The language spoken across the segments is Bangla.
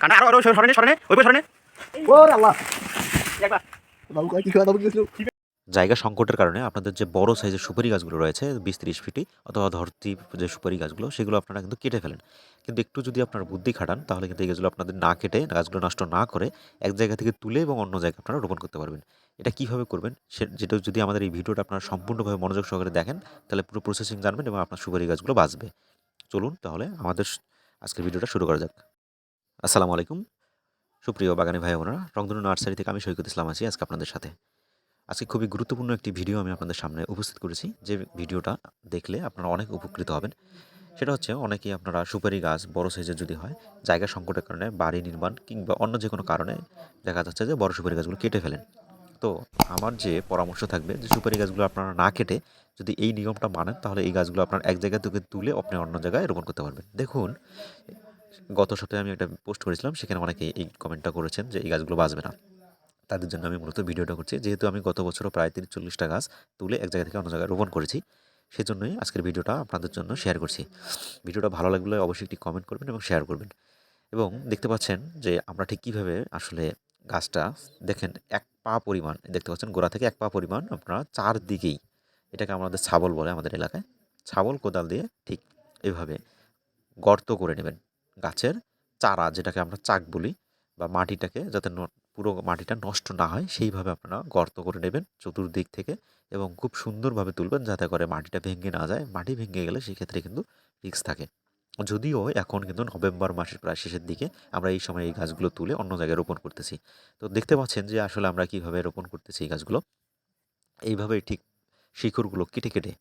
কান্না আরও আরও সরনে সরনে ওই সরনে ওরে আল্লাহ। একবার। বাবু কয় কি খাওয়া দাবো গেছিল জায়গা সংকটের কারণে আপনাদের যে বড় সাইজের সুপারি গাছগুলো রয়েছে বিশ তিরিশ ফিটি অথবা ধরতি যে সুপারি গাছগুলো সেগুলো আপনারা কিন্তু কেটে ফেলেন। কিন্তু একটু যদি আপনার বুদ্ধি খাটান তাহলে কিন্তু এই গাছগুলো আপনাদের না কেটে গাছগুলো নষ্ট না করে এক জায়গা থেকে তুলে এবং অন্য জায়গায় আপনারা রোপণ করতে পারবেন। এটা কীভাবে করবেন? সে যেটা যদি আমাদের এই ভিডিওটা আপনারা সম্পূর্ণভাবে মনোযোগ সহকারে দেখেন তাহলে পুরো প্রসেসিং জানবেন এবং আপনার সুপারি গাছগুলো বাঁচবে। চলুন তাহলে আমাদের আজকের ভিডিওটা শুরু করা যাক। আসসালামু আলাইকুম। সুপ্রিয় বাগানে ভাই বোনেরা, রংধনু নার্সারি থেকে আমি সৈকত ইসলাম আছি আজকে আপনাদের সাথে। আজকে খুবই গুরুত্বপূর্ণ একটি ভিডিও আমি আপনাদের সামনে উপস্থিত করেছি। যে ভিডিওটা দেখলে আপনারা অনেক উপকৃত হবেন। সেটা হচ্ছে অনেকেই আপনারা সুপারি গাছ বড় সাইজের যদি হয়, জায়গা সংকটের কারণে বাড়ি নির্মাণ কিংবা অন্য যে কোনো কারণে দেখা যাচ্ছে যে বড় সুপারি গাছগুলো কেটে ফেলেন। তো আমার যে পরামর্শ থাকবে যে সুপারি গাছগুলো আপনারা না কেটে যদি এই নিয়মটা মানেন, তাহলে এই গাছগুলো আপনার এক জায়গা থেকে তুলে আপনি অন্য জায়গায় রোপণ করতে পারবেন। দেখুন গত সপ্তাহে আমি একটা পোস্ট করেছিলাম, সেখানে অনেকে এই কমেন্টটা করেছেন যে এই গাছগুলো বাঁচবে না। তাদের জন্য আমি মূলত ভিডিওটা করছি। যেহেতু আমি গত বছরও প্রায় তিরিশ চল্লিশটা গাছ তুলে এক জায়গা থেকে অন্য জায়গায় রোপণ করেছি, সেজন্যই আজকের ভিডিওটা আপনাদের জন্য শেয়ার করছি। ভিডিওটা ভালো লাগলে অবশ্যই একটি কমেন্ট করবেন এবং শেয়ার করবেন। এবং দেখতে পাচ্ছেন যে আমরা ঠিক কীভাবে আসলে গাছটা, দেখেন এক পা পরিমাণ, দেখতে পাচ্ছেন গোড়া থেকে এক পা পরিমাণ আপনারা চারদিকেই, এটাকে আমাদের ছাবল বলে আমাদের এলাকায় ছাবল কোদাল দিয়ে ঠিক এভাবে গর্ত করে নেবেন। গাছের চারা যেটাকে আমরা চাক বলি বা মাটিটাকে যাতে পুরো মাটিটা নষ্ট না হয়, সেইভাবে আপনারা গর্ত করে নেবেন চতুর্দিক থেকে এবং খুব সুন্দরভাবে তুলবেন যাতে করে মাটিটা ভেঙে না যায়। মাটি ভেঙে গেলে সেক্ষেত্রে কিন্তু রিস্ক থাকে। যদিও এখন কিন্তু নভেম্বর মাসের প্রায় শেষের দিকে আমরা এই সময় এই গাছগুলো তুলে অন্য জায়গায় রোপণ করতেছি। তো দেখতে পাচ্ছেন যে আসলে আমরা কীভাবে রোপণ করতেছি এই গাছগুলো। এইভাবে ঠিক শিকড়গুলো কেটে কেটে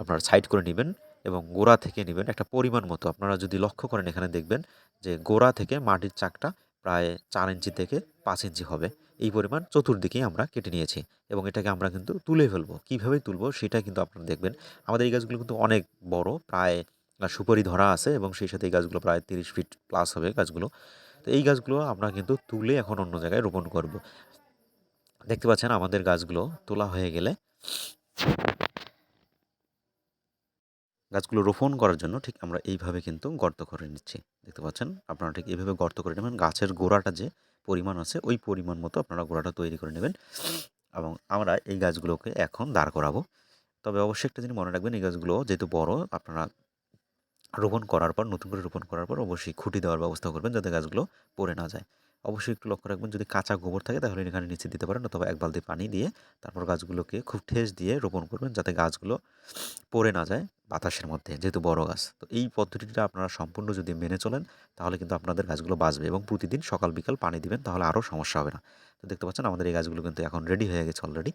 আপনারা সাইড করে নেবেন। এবং গোড়া থেকে নেবেন একটা পরিমাণ মতো। আপনারা যদি লক্ষ্য করেন এখানে দেখবেন যে গোড়া থেকে মাটির চাকটা প্রায় চার ইঞ্চি থেকে পাঁচ ইঞ্চি হবে। এই পরিমাণ চতুর্দিকেই আমরা কেটে নিয়েছি এবং এটাকে আমরা কিন্তু তুলে ফেলব। কীভাবে তুলবো সেটা কিন্তু আপনারা দেখবেন। আমাদের এই গাছগুলো কিন্তু অনেক বড়, প্রায় সুপারি ধরা আছে এবং সেই সাথে এই গাছগুলো প্রায় তিরিশ ফিট প্লাস হবে গাছগুলো। তো এই গাছগুলো আমরা কিন্তু তুলে এখন অন্য জায়গায় রোপণ করব। দেখতে পাচ্ছেন আমাদের গাছগুলো তোলা হয়ে গেলে গাছগুলো রোপণ করার জন্য ঠিক আমরা এইভাবে কিন্তু গর্ত করে নিচ্ছি। দেখতে পাচ্ছেন? আপনারা ঠিক এইভাবে গর্ত করে নেবেন। গাছের গোড়াটা যে পরিমাণ আছে, ওই পরিমাণ মতো আপনারা গোড়াটা তৈরি করে নেবেন এবং আমরা এই গাছগুলোকে এখন দাঁড় করাবো। তবে অবশ্যই একটা জিনিস মনে রাখবেন, এই গাছগুলো যেহেতু বড়, আপনারা রোপণ করার পর, নতুন করে রোপণ করার পর অবশ্যই খুঁটি দেওয়ার ব্যবস্থা করবেন যাতে গাছগুলো পড়ে না যায়। অবশ্যই একটু লক্ষ্য রাখবেন, যদি কাঁচা গোবর থাকে তাহলে এখানে নিচে দিতে পারেন অথবা এক বালতি পানি দিয়ে তারপর গাছগুলোকে খুব ঠেস দিয়ে রোপণ করবেন যাতে গাছগুলো পড়ে না যায় বাতাসের মধ্যে, যেহেতু বড় গাছ। তো এই পদ্ধতিটা আপনারা সম্পূর্ণ যদি মেনে চলেন তাহলে কিন্তু আপনাদের গাছগুলো বাঁচবে এবং প্রতিদিন সকাল বিকাল পানি দিবেন তাহলে আরও সমস্যা হবে না। তো দেখতে পাচ্ছেন আমাদের এই গাছগুলো কিন্তু এখন রেডি হয়ে গেছে অলরেডি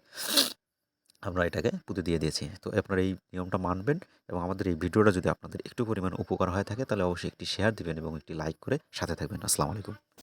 আমরা এটাকে পুঁতে দিয়ে দিয়েছি। তো আপনারা এই নিয়মটা মানবেন এবং আমাদের এই ভিডিওটা যদি আপনাদের একটু পরিমাণ উপকার হয়ে থাকে তাহলে অবশ্যই একটি শেয়ার দিবেন এবং একটি লাইক করে সাথে থাকবেন। আসসালামু আলাইকুম।